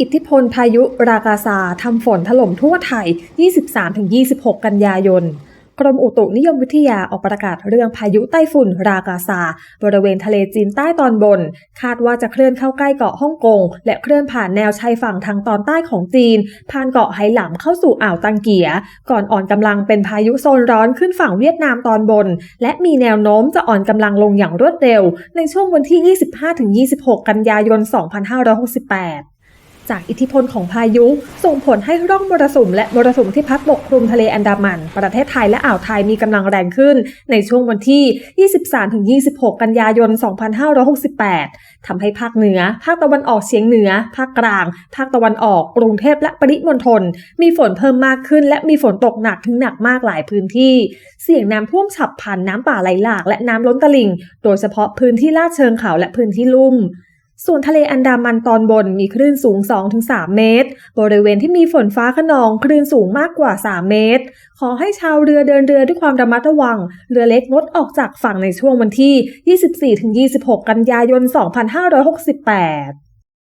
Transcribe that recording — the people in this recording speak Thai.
อิทธิพลพายุรากาซาทำฝนถล่มทั่วไทย 23-26 กันยายน กรมอุตุนิยมวิทยาออกประกาศเรื่องพายุไต้ฝุ่นรากาซา บริเวณทะเลจีนใต้ตอนบน คาดว่าจะเคลื่อนเข้าใกล้เกาะฮ่องกง และเคลื่อนผ่านแนวชายฝั่งทางตอนใต้ของจีน ผ่านเกาะไหหลำเข้าสู่อ่าวตังเกีย ก่อนอ่อนกำลังเป็นพายุโซนร้อนขึ้นฝั่งเวียดนามตอนบน และมีแนวโน้มจะอ่อนกำลังลงอย่างรวดเร็ว ในช่วงวันที่ 25-26 กันยายน 2568 จากอิทธิพลของพายุ ส่งผลให้ร่องมรสุมและมรสุมที่พัดปกคลุมทะเลอันดามัน ประเทศไทยและอ่าวไทยมีกำลังแรงขึ้น ในช่วงวันที่ 23-26 กันยายน 2568 ทำให้ภาคเหนือ ภาคตะวันออกเฉียงเหนือ ภาคกลาง ภาคตะวันออก กรุงเทพและปริมณฑล มีฝนเพิ่มมากขึ้น และมีฝนตกหนักถึงหนักมากหลายพื้นที่ เสี่ยงน้ำท่วมฉับพลันน้ำป่าไหลหลากและน้ำล้นตลิ่ง โดยเฉพาะพื้นที่ลาดเชิงเขาและพื้นที่ลุ่ม ส่วนทะเลอันดามันตอนบนมีคลื่นสูง 2-3 เมตร บริเวณที่มีฝนฟ้าขนองคลื่นสูงมากกว่า 3 เมตร ขอให้ชาวเรือเดินเรือด้วยความระมัดระวัง เรือเล็กงดออกจากฝั่งในช่วงวันที่ 24-26 กันยายน 2568